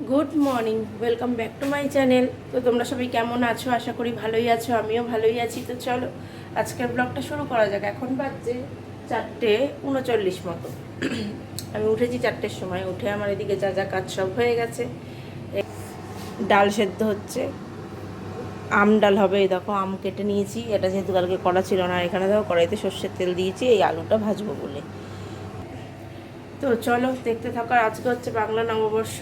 Good morning, welcome back to my channel. তো তোমরা সবাই কেমন আছো? আশা করি ভালোই আছো, আমিও ভালোই আছি। তো চলো, আজকের ব্লগটা শুরু করা যাক। এখন বাজছে চারটে উনচল্লিশ মতো। আমি উঠেছি চারটের সময়। উঠে আমার এদিকে যা যা কাজ সব হয়ে গেছে। ডাল সেদ্ধ হচ্ছে। আম ডাল হবে, এই দেখো, আম কেটে নিয়েছি। এটা যেহেতু কালকে করা ছিল না, এখানে দেখো কড়াইতে সর্ষের তেল দিয়েছি, এই আলুটা ভাজবো বলে। তো চলো, দেখতে থাকো। আর আজকে হচ্ছে বাংলা নববর্ষ।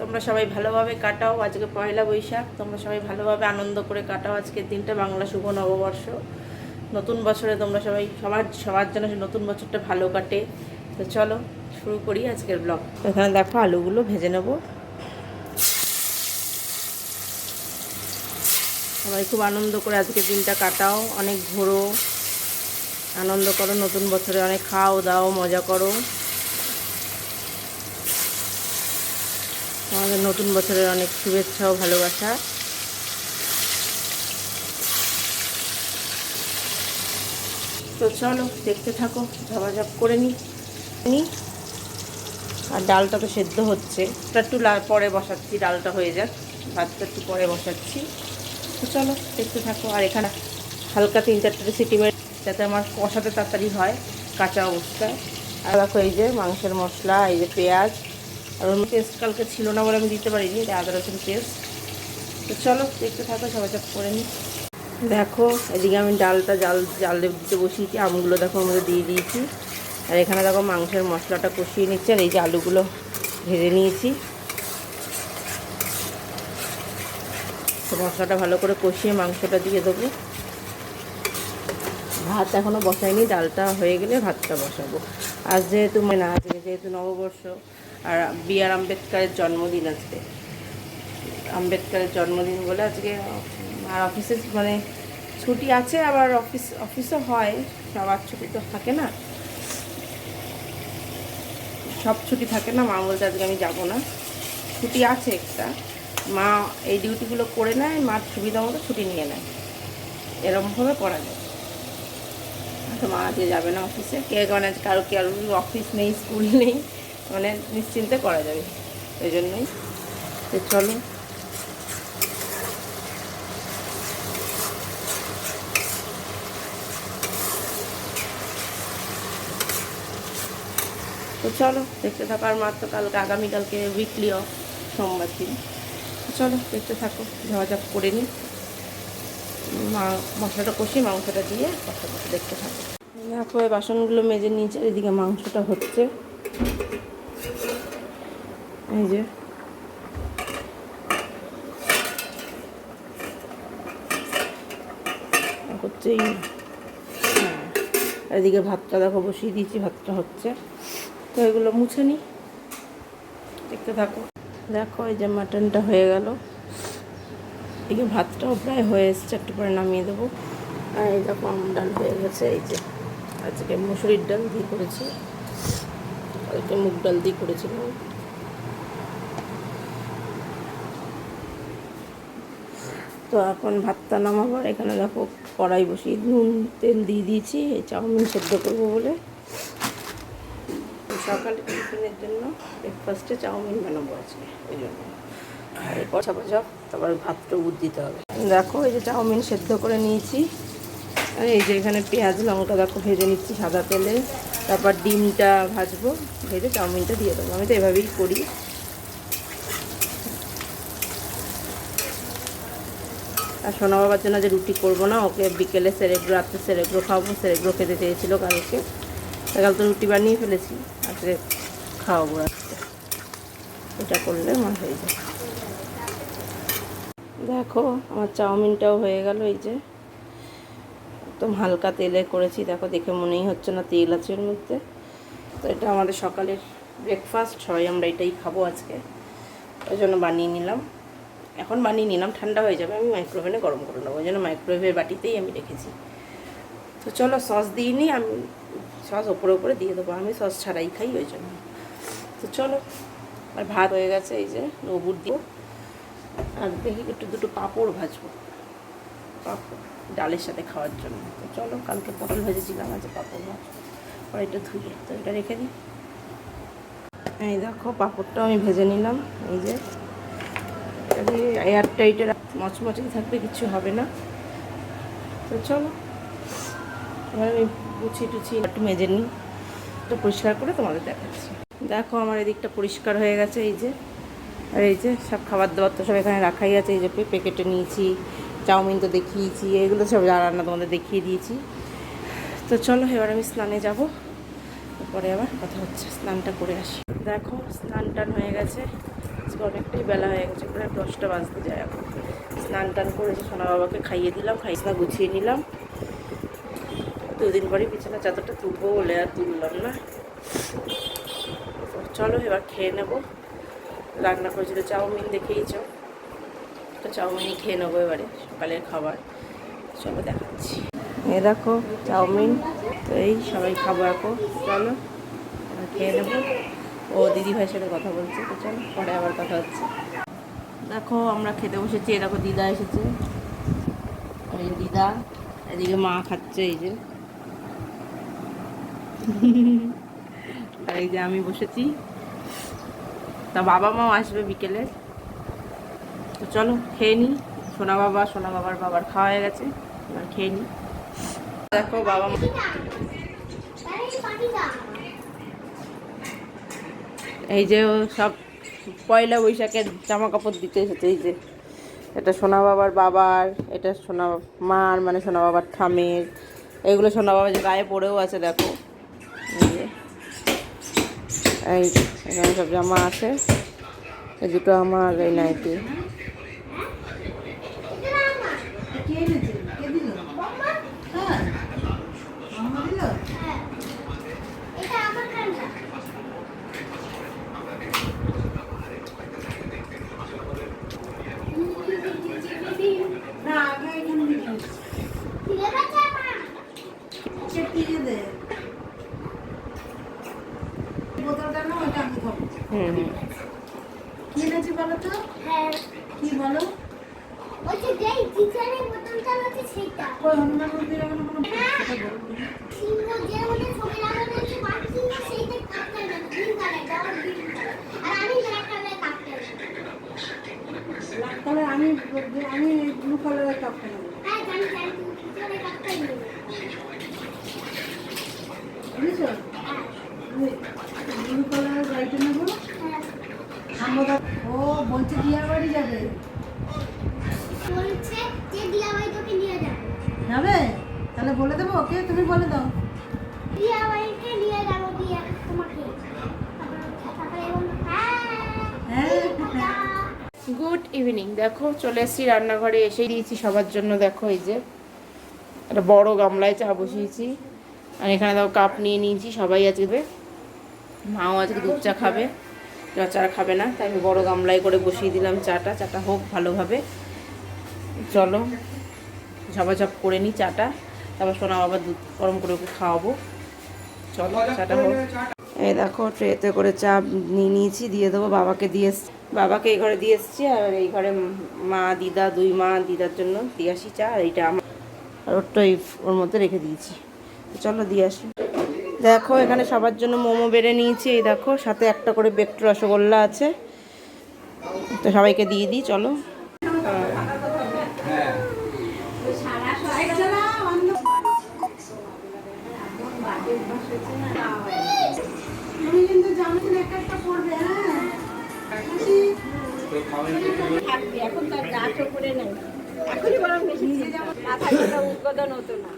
তোমরা সবাই ভালোভাবে কাটাও। আজকে পয়লা বৈশাখ, তোমরা সবাই ভালোভাবে আনন্দ করে কাটাও আজকের দিনটা। বাংলা শুভ নববর্ষ। নতুন বছরে তোমরা সবাই, সবার সবার জন্য নতুন বছরটা ভালো কাটে। তো চলো, শুরু করি আজকের ব্লগ। এখানে দেখো আলুগুলো ভেজে নেব। সবাই খুব আনন্দ করে আজকের দিনটা কাটাও। অনেক ঘোরো। আনন্দ করো নতুন বছরে। অনেক খাও দাও, মজা করো। আমাদের নতুন বছরের অনেক শুভেচ্ছা ও ভালোবাসা। তো চলো, দেখতে থাকো, ঝাপাঝাপ করে নি। নি। আর ডালটা তো সেদ্ধ হচ্ছে। একটু পরে বসাচ্ছি, ডালটা হয়ে যাক। ভাতটা একটু পরে বসাচ্ছি। তো চলো, দেখতে থাকো। আর এখানে হালকা তিন চারটে সিটি মেরে যাতে আমার কষাতে তাড়াতাড়ি হয়, কাঁচা অবস্থায়। আর দেখো এই যে মাংসের মশলা, এই যে পেঁয়াজ আর ওর পেস্ট কালকে ছিল না বলে আমি দিতে পারিনি, এটা আদা রসুন পেস্ট তো চলো, দেখতে থাকো, সবাই চাপ করে নিই। দেখো, এদিকে আমি ডালটা জাল জাল দিতে বসিয়েছি, আমগুলো দেখো আমাদের দিয়ে দিয়েছি। আর এখানে দেখো মাংসের মশলাটা কষিয়ে নিচ্ছি, আর এই যে আলুগুলো ভেজে নিয়েছি। তো মশলাটা ভালো করে কষিয়ে মাংসটা দিয়ে দেবো। ভাত এখনও বসাইনি, ডালটা হয়ে গেলে ভাতটা বসাবো। আজ যেহেতু মানে আজকে যেহেতু নববর্ষ আর বি আর আম্বেদকারের জন্মদিন আজকে। আম্বেদকারের জন্মদিন বলে আজকে আর অফিসে মানে ছুটি আছে, আবার অফিস, অফিসও হয়, সবার ছুটি তো থাকে না। সব ছুটি থাকে না, মা বলতে আজকে আমি যাব না। ছুটি আছে একটা। মা এই ডিউটিগুলো করে নেয়, মার সুবিধা মতো ছুটি নিয়ে নেয়। এরকমভাবে করা যায়। তো মা আজকে যাবে না অফিসে। কে মানে কারও কি আর অফিস নেই, স্কুল নেই। মানে নিশ্চিন্তে করা যাবে। ওই জন্যই তো চলো। তো চলো, দেখতে থাকো। আর মাত্র কালকে, আগামীকালকে উইকলি অফ সোমবার দিন। চলো, দেখতে থাকো ঝাপ করে নিই। মা, মশলাটা কষিয়ে মাংসটা দিয়ে বলতে দেখতে থাকো। দেখো, এই বাসনগুলো মেজে নিয়েছে এদিকে মাংসটা হচ্ছে। এই যে। হচ্ছেই হ্যাঁ। এদিকে ভাতটা দেখো বসিয়ে দিয়েছি, ভাতটা হচ্ছে। তো এগুলো মুছে নিই দেখতে থাকো। দেখো এই যে মাটনটা হয়ে গেল। এদিকে ভাতটাও প্রায় হয়ে এসছে, একটু পরে নামিয়ে দেবো। আর এই দেখো আম ডাল হয়ে গেছে, এই যে। আজকে মুসুরির ডাল দিয়ে করেছি। কালকে মুগ ডাল দিয়ে করেছিলাম। তো এখন ভাতটা নামাবার এখানে দেখো কড়াই বসিয়ে নুন, তেল দিয়ে দিয়েছি। এই চাউমিন সেদ্ধ করব বলে। সকালে টিফিনের জন্য ব্রেকফাস্টে চাউমিন বানাবো আজকে ওই জন্য। পচা পচা তারপর ভাতটা উদ দিতে হবে। দেখো, এই যে চাউমিন সেদ্ধ করে নিয়েছি। এই যে এখানে পেঁয়াজ, লঙ্কা, দেখো ভেজে নিচ্ছি সাদা তেলে। তারপর ডিমটা ভাজবো, ভেজে চাউমিনটা দিয়ে দেবো। আমি তো এভাবেই করি। আর সোনা বাবার জন্য যে রুটি করব না, ওকে বিকেলে সেরেগ্রো রাত্রে সেরেগ্রো খাওয়াবো সেরেগ্রো খেতে চেয়েছিলো কালকে। কাল তো রুটি বানিয়ে ফেলেছি আজকে খাওয়াবো রাত্রে এটা করলে আমার হয়ে যায় দেখো, আমার চাউমিনটাও হয়ে গেল, এই যে। একদম হালকা তেলে করেছি, দেখো, দেখে মনেই হচ্ছে না তেল আছে এর মধ্যে। তো এটা আমাদের সকালের ব্রেকফাস্ট সবাই আমরা এটাই খাব আজকে। ওই জন্য বানিয়ে নিলাম। এখন বানিয়ে নিলাম, ঠান্ডা হয়ে যাবে, আমি মাইক্রোওভেনে গরম করে নেব। ওই জন্য মাইক্রোওয়েভের বাটিতেই আমি রেখেছি। তো চলো সস দিই নি আমি সস ওপরে ওপরে দিয়ে দেবো। আমি সস ছাড়াই খাই ওই জন্য। তো চলো, আর ভাত হয়ে গেছে, এই যে নবুর দিব আর দেখি একটু দুটো পাঁপড় ভাজবো। পাঁপড়, ডালের সাথে খাওয়ার জন্য। তো চলো, কালকে পটল ভেজেছিলাম আজ পাঁপড় ভাজবো। কড়াইটা ধুয়ে, তো এটা রেখে দিই। এই দেখো, পাঁপড়টাও আমি ভেজে নিলাম। এই যে এয়ার টাইটের মচমচে থাকবে, কিছু হবে না। তো চলো, এবার আমি গুছিয়ে টুছিয়ে একটু মেজে নিই। একটু পরিষ্কার করে তোমাদের দেখাচ্ছি। দেখো আমার এদিকটা পরিষ্কার হয়ে গেছে, এই যে। আর এই যে সব খাবার দাবার তো সব এখানে রাখাই আছে, এই যে প্যাকেটে নিয়েছি, চাউমিন তো দেখিয়েছি, এগুলো সব রান্না তোমাদের দেখিয়ে দিয়েছি। তো চলো, এবার আমি স্নানে যাব। তারপরে আবার কথা হচ্ছে, স্নানটা করে আসি। দেখো স্নান টান হয়ে গেছে। আজকে অনেকটাই বেলা হয়ে গেছে, প্রায় দশটা বাজতে যায় এখন। স্নান টান করেছে সোনা বাবাকে খাইয়ে দিলাম, খাইয়ে গুছিয়ে নিলাম। দুদিন পরে বিছানা চাদরটা তুলবো বলে আর তুললাম না। চলো এবার খেয়ে নেব। রান্না করেছিল চাউমিন দেখেইছ? তো চাউমিনই খেয়ে নেব এবারে, সকালের খাবার। চলো দেখাচ্ছি। এ দেখো, চাউমিন। তো এই সবাই খাব এখন। চলো খেয়ে নেব। ও দিদি ভাইয়ের সাথে কথা বলছে। তো চলো, পরে আবার কথা হচ্ছে। দেখো, আমরা খেতে বসেছি। এ দেখো, দিদা এসেছে। এই দিদা, এদিকে মা খাচ্ছে, এই যে। এই যে আমি বসেছি। তা বাবা মাও আসবে বিকেলে। তো চলো, খেয়ে নিই সোনা বাবা, সোনা বাবার বাবার খাওয়া হয়ে গেছে। এবার খেয়ে নিই দেখো, বাবা মা এই যে সব পয়লা বৈশাখের জামা কাপড় দিতে এসেছে, এই যে। এটা সোনা বাবার বাবার, এটা সোনা মার মানে সোনা বাবার ঠামের এগুলো সোনা বাবা যে গায়ে পড়েও আছে, দেখো। এই যে। এই এখানে সব জামা আছে। এই দুটো আমার এই নাইটি। কি বলো? ওই যে টিচারের বোতলটা হচ্ছে সেটা কই হনুমান মন্দিরে এখনও কোনো সিংহ যে ওটা ছবি লাগানো আছে বাকি সিংহ সেইটা কাটতে না green colour double green colour আর আমি ব্ল্যাক কালারে কাটতে ব্ল্যাক কালার আমি আমি ব্লু কালারের কাপটা নেব হ্যাঁ জানি জানি তুমি কি কাটতে নেবে বুঝেছ হ্যাঁ ব্লু কালারের গাড়িটা নেব হ্যাঁ আমরা ও বলছে বাড়ি যাবে। বলছে যে দিয়া ভাই তোকে নিয়ে যাবে। যাবে? তাহলে বলে দেবো ওকে তুমি বলে দাও। নিয়ে যাব দিয়া তোমাকে। তারপরে বলব হ্যাঁ হ্যাঁ গুড ইভিনিং দেখো চলে এসেছি রান্নাঘরে এসে দিয়েছি সবার জন্য দেখো এই যে। একটা বড় গামলায় চা বসিয়েছি। আর এখানে দেখো কাপ নিয়ে নিয়েছি সবাই আজকে মাও আজকে দুধ চা খাবে। চা খাবে না, তাই আমি বড় গামলায় করে বসিয়ে দিলাম চাটা। চাটা হোক ভালোভাবে। চলো, ঝপাঝপ করে নিই চাটা। তারপর সোনা আবার দুধ গরম করে ওকে খাওয়াবো। চলো, চাটা হোক। এই দেখো, ট্রেতে করে চা নিয়ে নিয়েছি, দিয়ে দেবো বাবাকে দিয়ে বাবাকে এই ঘরে দিয়ে এসছি, আর এই ঘরে মা, দিদা, দুই মা, দিদার জন্য দিয়ে আসি চা, আর এইটা আমার, আর ওরটা ওর মধ্যে রেখে দিয়েছি। চলো, দিয়ে আসি। দেখো, এখানে সবার জন্য মোমো বেড়ে নিয়েছি। এই দেখো, সাথে একটা করে বেকটু রসগোল্লা আছে। তো সবাইকে দিয়ে দিই, চলো। এখন তার ওপরে নেই। এখনই বরং বেশি মাথা উদ্বোধন হতো না।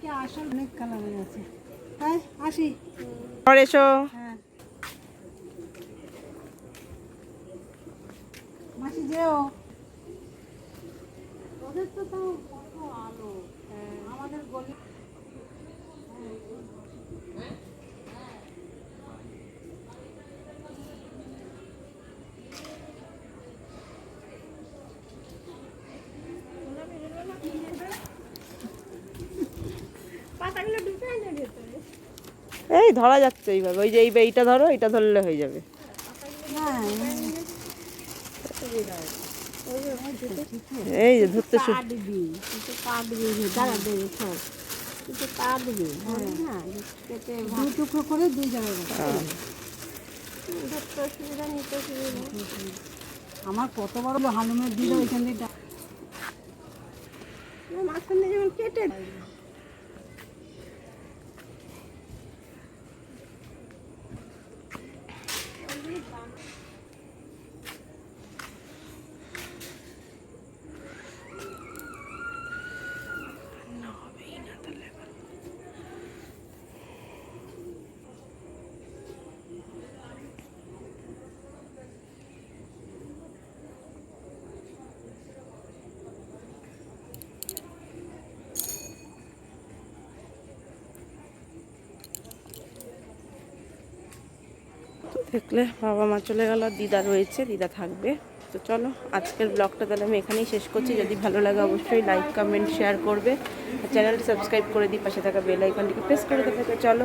কি আসল অনেক কালার আছে। হ্যাঁ আসি। ঘর এসো। হ্যাঁ। মাসি যেও। ওদের তো তাও কত আলো। আমাদের গলি এই ধরা যাচ্ছে এইভাবে। ওই যে এই এইটা ধরো এইটা ধরলে হয়ে যাবে। হ্যাঁ এই যে ধরতে আমার কত বড় হালুমের দিল ওইখান দিয়ে ডা- মাঝখানে যেমন কেটে দেখলে বাবা মা চলে গেল, দিদা রয়েছে, দিদা থাকবে। তো চলো, আজকের ব্লগটা তাহলে আমি এখানেই শেষ করছি। যদি ভালো লাগে অবশ্যই লাইক কমেন্ট শেয়ার করবে। আর চ্যানেলটি সাবস্ক্রাইব করে দিই, পাশে থাকা বেল আইকনটিকে প্রেস করে দেবে। তো চলো,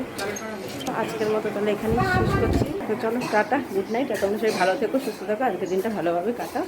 আজকের মতো তাহলে এখানেই শেষ করছি। তো চলো, টাটা গুড নাইট তোমরা সবাই ভালো থেকো, সুস্থ থাকো। আজকের দিনটা ভালোভাবে কাটা